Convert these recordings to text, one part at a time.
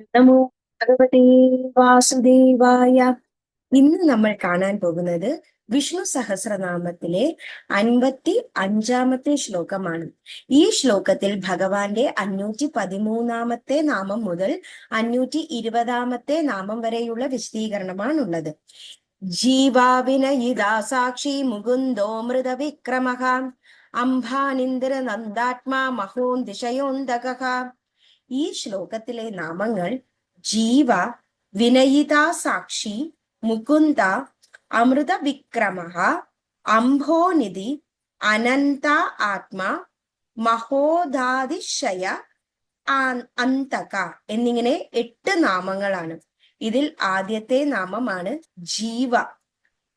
നമോ ഭഗവതേ വാസുദേവായ. ഇന്ന് നമ്മൾ കാണാൻ പോകുന്നത് വിഷ്ണു സഹസ്രനാമത്തിലെ അൻപത്തി അഞ്ചാമത്തെ ശ്ലോകമാണ്. ഈ ശ്ലോകത്തിൽ ഭഗവാന്റെ അഞ്ഞൂറ്റി പതിമൂന്നാമത്തെ നാമം മുതൽ അഞ്ഞൂറ്റി ഇരുപതാമത്തെ നാമം വരെയുള്ള വിശദീകരണമാണുള്ളത്. ജീവാവിനയിതാ സാക്ഷി മുകുന്ദോ മൃത വിക്രമ അംഭാനിന്ദ്ര നന്ദാത്മാ മഹോന്തിശയോന്തക ഈ ശ്ലോകത്തിലെ നാമങ്ങൾ ജീവ വിനയിത സാക്ഷി മുകുന്ദ അമൃത വിക്രമ അംഭോനിധി അനന്ത ആത്മ മഹോദാതിശയ അന്തക എന്നിങ്ങനെ എട്ട് നാമങ്ങളാണ്. ഇതിൽ ആദ്യത്തെ നാമമാണ് ജീവ.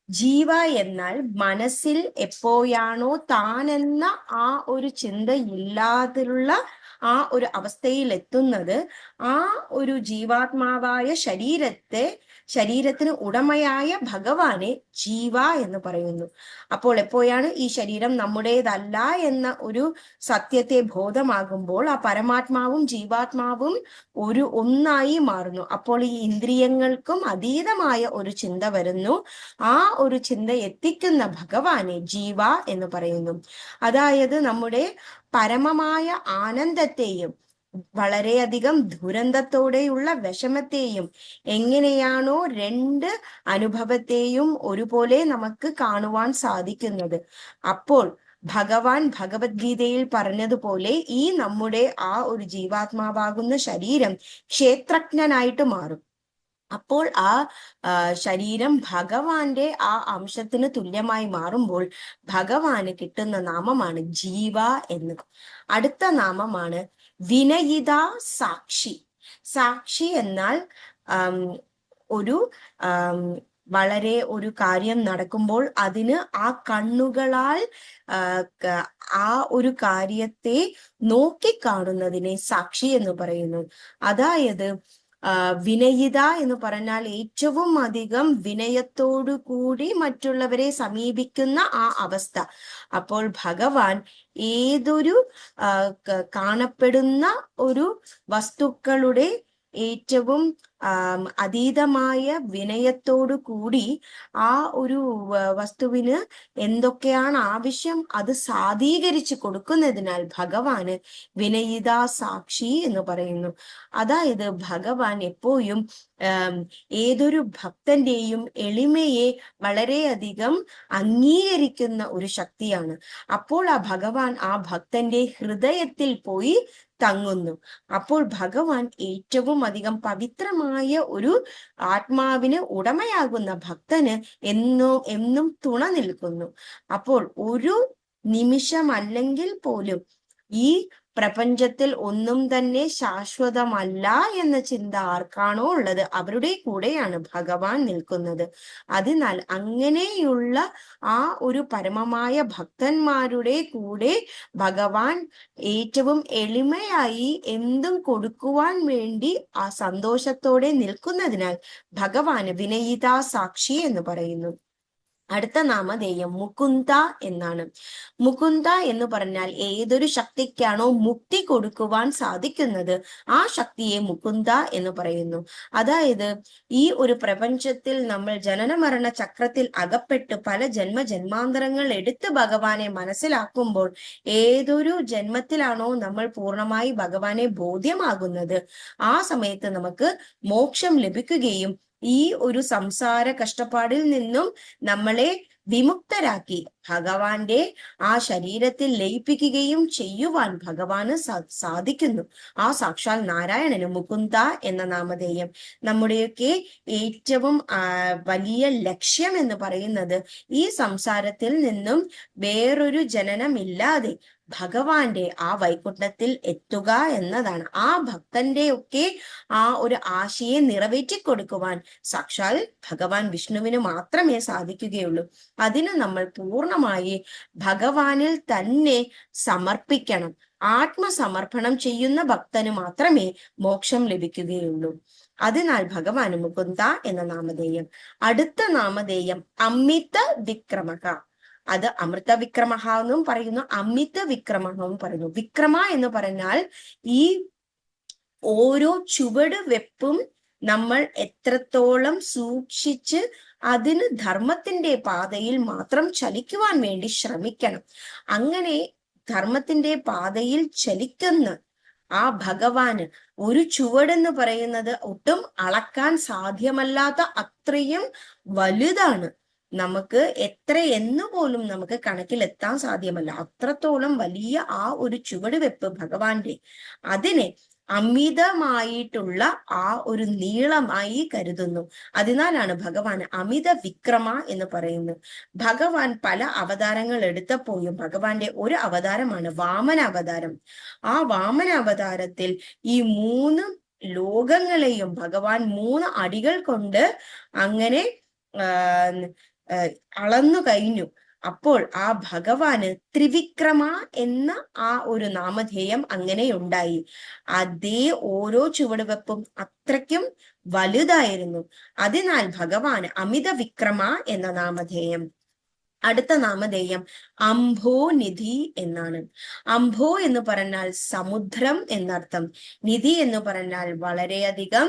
ജീവ എന്നാൽ മനസ്സിൽ എപ്പോഴാണോ താനെന്ന ആ ഒരു ചിന്ത ഇല്ലാതുള്ള ആ ഒരു അവസ്ഥയിൽ എത്തുന്നത് ആ ഒരു ജീവാത്മാവായ ശരീരത്തെ ശരീരത്തിന് ഉടമയായ ഭഗവാനെ ജീവ എന്ന് പറയുന്നു. അപ്പോൾ എപ്പോഴാണ് ഈ ശരീരം നമ്മുടേതല്ല എന്ന ഒരു സത്യത്തെ ബോധമാകുമ്പോൾ ആ പരമാത്മാവും ജീവാത്മാവും ഒരു ഒന്നായി മാറുന്നു. അപ്പോൾ ഈ ഇന്ദ്രിയങ്ങൾക്കും അതീതമായ ഒരു ചിന്ത വരുന്നു. ആ ഒരു ചിന്ത എത്തിക്കുന്ന ഭഗവാനെ ജീവ എന്ന് പറയുന്നു. അതായത് നമ്മുടെ പരമമായ ആനന്ദത്തെയും വളരെയധികം ദുരന്തത്തോടെയുള്ള വിഷമത്തെയും എങ്ങനെയാണോ രണ്ട് അനുഭവത്തെയും ഒരുപോലെ നമുക്ക് കാണുവാൻ സാധിക്കുന്നത്. അപ്പോൾ ഭഗവാൻ ഭഗവത്ഗീതയിൽ പറഞ്ഞതുപോലെ ഈ നമ്മുടെ ആ ഒരു ജീവാത്മാവാകുന്ന ശരീരം ക്ഷേത്രജ്ഞനായിട്ട് മാറും. അപ്പോൾ ആ ശരീരം ഭഗവാന്റെ ആ അംശത്തിന് തുല്യമായി മാറുമ്പോൾ ഭഗവാന് കിട്ടുന്ന നാമമാണ് ജീവ എന്ന്. അടുത്ത നാമമാണ് വിനയിത സാക്ഷി. സാക്ഷി എന്നാൽ ഒരു വളരെ ഒരു കാര്യം നടക്കുമ്പോൾ അതിന് ആ കണ്ണുകളാൽ ആ ഒരു കാര്യത്തെ നോക്കിക്കാണുന്നതിനെ സാക്ഷി എന്ന് പറയുന്നു. അതായത് വിനയിത എന്ന് പറഞ്ഞാൽ ഏറ്റവും അധികം വിനയത്തോടു കൂടി മറ്റുള്ളവരെ സമീപിക്കുന്ന ആ അവസ്ഥ. അപ്പോൾ ഭഗവാൻ ഏതൊരു കാണപ്പെടുന്ന ഒരു വസ്തുക്കളുടെ ഏറ്റവും അതീതമായ വിനയത്തോടു കൂടി ആ ഒരു വസ്തുവിന് എന്തൊക്കെയാണ് ആവശ്യം അത് സാധീകരിച്ചു കൊടുക്കുന്നതിനാൽ ഭഗവാന് വിനയിത സാക്ഷി എന്ന് പറയുന്നു. അതായത് ഭഗവാൻ എപ്പോഴും ഏതൊരു ഭക്തന്റെയും എളിമയെ വളരെയധികം അംഗീകരിക്കുന്ന ഒരു ശക്തിയാണ്. അപ്പോൾ ആ ഭഗവാൻ ആ ഭക്തന്റെ ഹൃദയത്തിൽ പോയി തങ്ങുന്നു. അപ്പോൾ ഭഗവാൻ ഏറ്റവും അധികം പവിത്രമായ ഒരു ആത്മാവിന് ഉടമയാകുന്ന ഭക്തന് എന്നും എന്നും തുണ നിൽക്കുന്നു. അപ്പോൾ ഒരു നിമിഷമല്ലെങ്കിൽ പോലും ഈ പ്രപഞ്ചത്തിൽ ഒന്നും തന്നെ ശാശ്വതമല്ല എന്ന ചിന്ത ആർക്കാണോ ഉള്ളത്? അവരുടെ കൂടെയാണ് ഭഗവാൻ നിൽക്കുന്നത്. അതിനാൽ അങ്ങനെയുള്ള ആ ഒരു പരമമായ ഭക്തന്മാരുടെ കൂടെ ഭഗവാൻ ഏറ്റവും എളിമയായി എന്തും കൊടുക്കുവാൻ വേണ്ടി ആ സന്തോഷത്തോടെ നിൽക്കുന്നതിനാൽ ഭഗവാന് വിനയിതാ സാക്ഷി എന്ന് പറയുന്നു. അടുത്ത നാമധേയം മുകുന്ദ എന്നാണ്. മുകുന്ദ എന്ന് പറഞ്ഞാൽ ഏതൊരു ശക്തിക്കാണോ മുക്തി കൊടുക്കുവാൻ സാധിക്കുന്നത് ആ ശക്തിയെ മുകുന്ദ എന്ന് പറയുന്നു. അതായത് ഈ ഒരു പ്രപഞ്ചത്തിൽ നമ്മൾ ജനന മരണ ചക്രത്തിൽ അകപ്പെട്ട് പല ജന്മ ജന്മാന്തരങ്ങൾ എടുത്ത് ഭഗവാനെ മനസ്സിലാക്കുമ്പോൾ ഏതൊരു ജന്മത്തിലാണോ നമ്മൾ പൂർണമായി ഭഗവാനെ ബോധ്യമാകുന്നത്. ആ സമയത്ത് നമുക്ക് മോക്ഷം ലഭിക്കുകയും ഈ ഒരു സംസാര കഷ്ടപ്പാടിൽ നിന്നും നമ്മളെ വിമുക്തരാക്കി. ഭഗവാന്റെ ആ ശരീരത്തിൽ ലയിപ്പിക്കുകയും ചെയ്യുവാൻ ഭഗവാന് സാധിക്കുന്നു. ആ സാക്ഷാൽ നാരായണന് മുകുന്ദ എന്ന നാമധേയം. നമ്മുടെയൊക്കെ ഏറ്റവും വലിയ ലക്ഷ്യം എന്ന് പറയുന്നത് ഈ സംസാരത്തിൽ നിന്നും വേറൊരു ജനനമില്ലാതെ ഭഗവാന്റെ ആ വൈകുണ്ഠത്തിൽ എത്തുക എന്നതാണ്. ആ ഭക്തന്റെ ഒക്കെ ആ ഒരു ആശയെ നിറവേറ്റി കൊടുക്കുവാൻ സാക്ഷാൽ ഭഗവാൻ വിഷ്ണുവിന് മാത്രമേ സാധിക്കുകയുള്ളൂ. അതിന് നമ്മൾ പൂർണമായി ഭഗവാനിൽ തന്നെ സമർപ്പിക്കണം. ആത്മസമർപ്പണം ചെയ്യുന്ന ഭക്തന് മാത്രമേ മോക്ഷം ലഭിക്കുകയുള്ളൂ. അതിനാൽ ഭഗവാന് മുകുന്ദ എന്ന നാമധേയം. അടുത്ത നാമധേയം അമിത വിക്രമക. അത് അമൃത വിക്രമഹ എന്നും പറയുന്നു അമിത വിക്രമഹ എന്നും പറയുന്നു. വിക്രമ എന്ന് പറഞ്ഞാൽ ഈ ഓരോ ചുവട് വെപ്പും നമ്മൾ എത്രത്തോളം സൂക്ഷിച്ച് അതിന് ധർമ്മത്തിന്റെ പാതയിൽ മാത്രം ചലിക്കുവാൻ വേണ്ടി ശ്രമിക്കണം. അങ്ങനെ ധർമ്മത്തിന്റെ പാതയിൽ ചലിക്കുന്ന ആ ഭഗവാന് ഒരു ചുവടെന്ന് പറയുന്നത് ഒട്ടും അളക്കാൻ സാധ്യമല്ലാത്ത അത്രയും വലുതാണ്. നമുക്ക് എത്ര എന്ന് പോലും നമുക്ക് കണക്കിലെത്താൻ സാധ്യമല്ല. അത്രത്തോളം വലിയ ആ ഒരു ചുവട് വെപ്പ് ഭഗവാന്റെ അതിനെ അമിതമായിട്ടുള്ള ആ ഒരു നീളമായി കരുതുന്നു. അതിനാലാണ് ഭഗവാൻ അമിത വിക്രമ എന്ന് പറയുന്നത്. ഭഗവാൻ പല അവതാരങ്ങൾ എടുത്തപ്പോഴും ഭഗവാന്റെ ഒരു അവതാരമാണ് വാമന അവതാരം ആ വാമന അവതാരത്തിൽ ഈ മൂന്ന് ലോകങ്ങളെയും ഭഗവാൻ മൂന്ന് അടികൾ കൊണ്ട് അങ്ങനെ അളന്നു കഴിഞ്ഞു. അപ്പോൾ ആ ഭഗവാന് ത്രിവിക്രമ എന്ന ആ ഒരു നാമധേയം അങ്ങനെ ഉണ്ടായി അതേ ഓരോ ചുവടുവെപ്പും അത്രയ്ക്കും വലുതായിരുന്നു. അതിനാൽ ഭഗവാൻ അമിത വിക്രമ എന്ന നാമധേയം. അടുത്ത നാമധേയം അംഭോനിധി എന്നാണ്. അംഭോ എന്ന് പറഞ്ഞാൽ സമുദ്രം എന്നർത്ഥം. നിധി എന്ന് പറഞ്ഞാൽ വളരെയധികം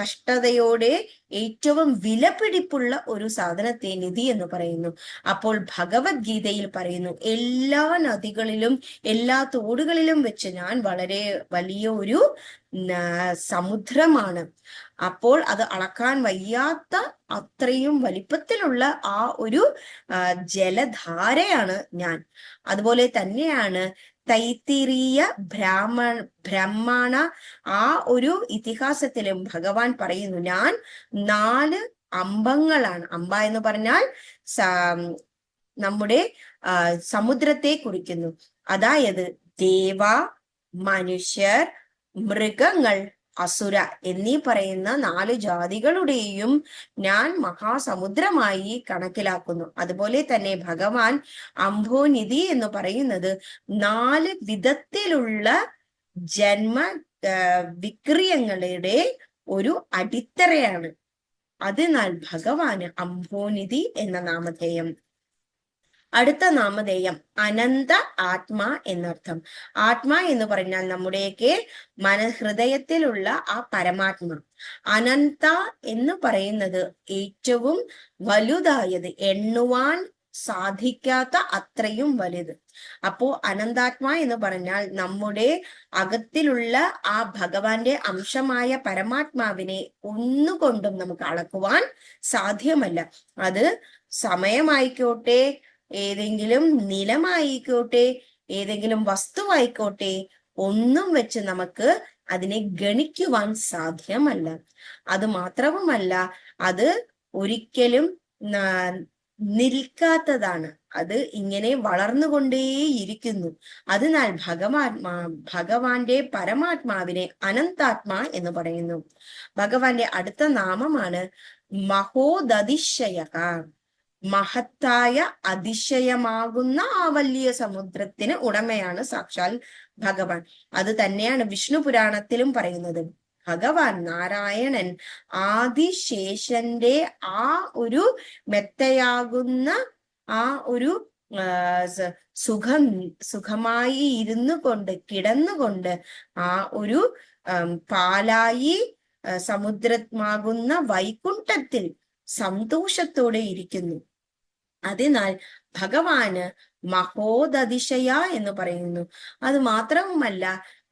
കഷ്ടതയോടെ ഏറ്റവും വിലപിടിപ്പുള്ള ഒരു സാധനത്തെ നിധി എന്ന് പറയുന്നു. അപ്പോൾ ഭഗവത്ഗീതയിൽ പറയുന്നു എല്ലാ നദികളിലും എല്ലാ തോടുകളിലും വെച്ച് ഞാൻ വളരെ വലിയ ഒരു സമുദ്രമാണ്. അപ്പോൾ അത് അളക്കാൻ വയ്യാത്ത അത്രയും വലിപ്പത്തിലുള്ള ആ ഒരു ജലധാരയാണ് ഞാൻ. അതുപോലെ തന്നെയാണ് തൈത്തിരീയ ബ്രാഹ്മണ ബ്രഹ്മണ ആ ഒരു ഇതിഹാസത്തിലും ഭഗവാൻ പറയുന്നു. ഞാൻ നാല് അമ്പങ്ങളാണ്. അമ്പ എന്ന് പറഞ്ഞാൽ നമ്മുടെ സമുദ്രത്തെ കുറിക്കുന്നു. അതായത് ദേവ മനുഷ്യർ മൃഗങ്ങൾ അസുര എന്നീ പറയുന്ന നാല് ജാതികളുടെയും ഞാൻ മഹാസമുദ്രമായി കണക്കിലാക്കുന്നു. അതുപോലെ തന്നെ ഭഗവാൻ അംഭോനിധി എന്ന് പറയുന്നത് നാല് വിധത്തിലുള്ള ജന്മ വിക്രിയങ്ങളുടെ ഒരു അടിത്തറയാണ്. അതിനാൽ ഭഗവാന് അംഭോനിധി എന്ന നാമധേയം. അടുത്ത നാമധേയം അനന്ത ആത്മാ എന്നർത്ഥം. ആത്മാ എന്ന് പറഞ്ഞാൽ നമ്മുടെയൊക്കെ മനഹൃദയത്തിലുള്ള ആ പരമാത്മ. അനന്ത എന്ന് പറയുന്നത് ഏറ്റവും വലുതായത് എണ്ണുവാൻ സാധിക്കാത്ത അത്രയും വലുത്. അപ്പോ അനന്താത്മാ എന്ന് പറഞ്ഞാൽ നമ്മുടെ അകത്തിലുള്ള ആ ഭഗവാന്റെ അംശമായ പരമാത്മാവിനെ ഒന്നുകൊണ്ടും നമുക്ക് അളക്കുവാൻ സാധ്യമല്ല. അത് സമയമായിക്കോട്ടെ ഏതെങ്കിലും നിലമായിക്കോട്ടെ ഏതെങ്കിലും വസ്തുവായിക്കോട്ടെ ഒന്നും വെച്ച് നമുക്ക് അതിനെ ഗണിക്കുവാൻ സാധ്യമല്ല. അത് മാത്രവുമല്ല അത് ഒരിക്കലും നിൽക്കാത്തതാണ്. അത് ഇങ്ങനെ വളർന്നുകൊണ്ടേയിരിക്കുന്നു. അതിനാൽ ഭഗവാത്മാ ഭഗവാന്റെ പരമാത്മാവിനെ അനന്താത്മാ എന്ന് പറയുന്നു. ഭഗവാന്റെ അടുത്ത നാമമാണ് മഹോദതിശയക. മഹത്തായ അതിശയമാകുന്ന ആ വലിയ സമുദ്രത്തിന് ഉടമയാണ് സാക്ഷാൽ ഭഗവാൻ. അത് തന്നെയാണ് വിഷ്ണു പുരാണത്തിലും പറയുന്നത്. ഭഗവാൻ നാരായണൻ ആദിശേഷന്റെ ആ ഒരു മെത്തയാകുന്ന ആ ഒരു സുഖം സുഖമായി ഇരുന്നു കൊണ്ട് കിടന്നുകൊണ്ട് ആ ഒരു പാലായി സമുദ്രമാകുന്ന വൈകുണ്ഠത്തിൽ സന്തോഷത്തോടെ ഇരിക്കുന്നു. അതിനാൽ ഭഗവാന് മഹോദതിശയ എന്ന് പറയുന്നു. അത് മാത്രവുമല്ല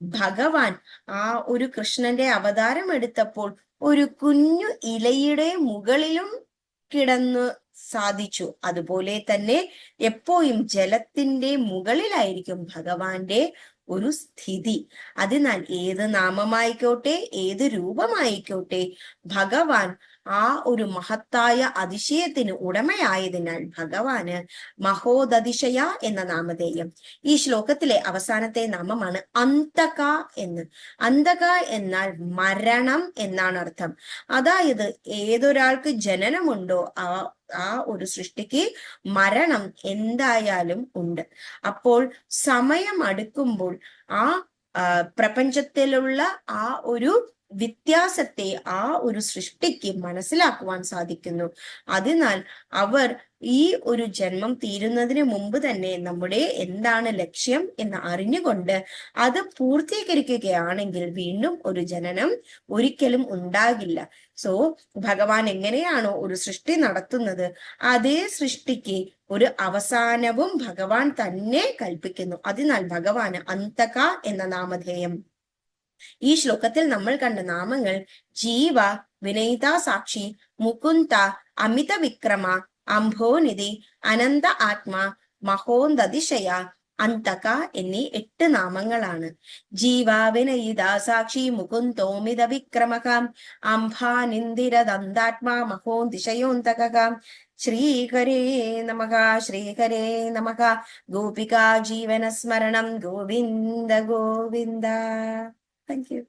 ഭഗവാൻ ആ ഒരു കൃഷ്ണന്റെ അവതാരം എടുത്തപ്പോൾ ഒരു കുഞ്ഞു ഇലയുടെ മുകളിലും കിടന്നു സാധിച്ചു. അതുപോലെ തന്നെ എപ്പോഴും ജലത്തിന്റെ മുകളിലായിരിക്കും ഭഗവാന്റെ ഒരു സ്ഥിതി. അതിനാൽ ഏത് നാമമായിക്കോട്ടെ ഏത് രൂപമായിക്കോട്ടെ ഭഗവാൻ ആ ഒരു മഹത്തായ അതിശയത്തിന് ഉടമയായതിനാൽ ഭഗവാന് മഹോദതിശയ എന്ന നാമധേയം. ഈ ശ്ലോകത്തിലെ അവസാനത്തെ നാമമാണ് അന്തക എന്ന്. അന്തക എന്നാൽ മരണം എന്നാണ് അർത്ഥം. അതായത് ഏതൊരാൾക്ക് ജനനമുണ്ടോ ആ ആ ഒരു സൃഷ്ടിക്ക് മരണം എന്തായാലും ഉണ്ട്. അപ്പോൾ സമയം അടുക്കുമ്പോൾ ആ പ്രപഞ്ചത്തിലുള്ള ആ ഒരു വ്യത്യാസത്തെ ആ ഒരു സൃഷ്ടിക്ക് മനസ്സിലാക്കുവാൻ സാധിക്കുന്നു. അതിനാൽ അവർ ഈ ഒരു ജന്മം തീരുന്നതിന് മുമ്പ് തന്നെ നമ്മുടെ എന്താണ് ലക്ഷ്യം എന്ന് അറിഞ്ഞുകൊണ്ട് അത് പൂർത്തീകരിക്കുകയാണെങ്കിൽ വീണ്ടും ഒരു ജനനം ഒരിക്കലും ഉണ്ടാകില്ല. സോ ഭഗവാൻ എങ്ങനെയാണോ ഒരു സൃഷ്ടി നടത്തുന്നത് അതേ സൃഷ്ടിക്ക് ഒരു അവസാനവും ഭഗവാൻ തന്നെ കൽപ്പിക്കുന്നു. അതിനാൽ ഭഗവാന് അന്തക എന്ന നാമധേയം. ഈ ശ്ലോകത്തിൽ നമ്മൾ കണ്ട നാമങ്ങൾ ജീവ വിനയിത സാക്ഷി മുകുന്ത അമിത വിക്രമ അംഭോനിധി അനന്ത ആത്മ മഹോന്തതിശയ അന്തക എന്നീ എട്ട് നാമങ്ങളാണ്. ജീവാവിനയിദാസാക്ഷി മുകുന്തോമിത വിക്രമക. അംഭാനിന്ദിരദന്താത്മാ മഹോന്തിശയോന്തക ശ്രീഹരേ നമക ശ്രീഹരേ നമഃ. ജീവന ജീവനസ്മരണം. ഗോവിന്ദ ഗോവിന്ദ. Thank you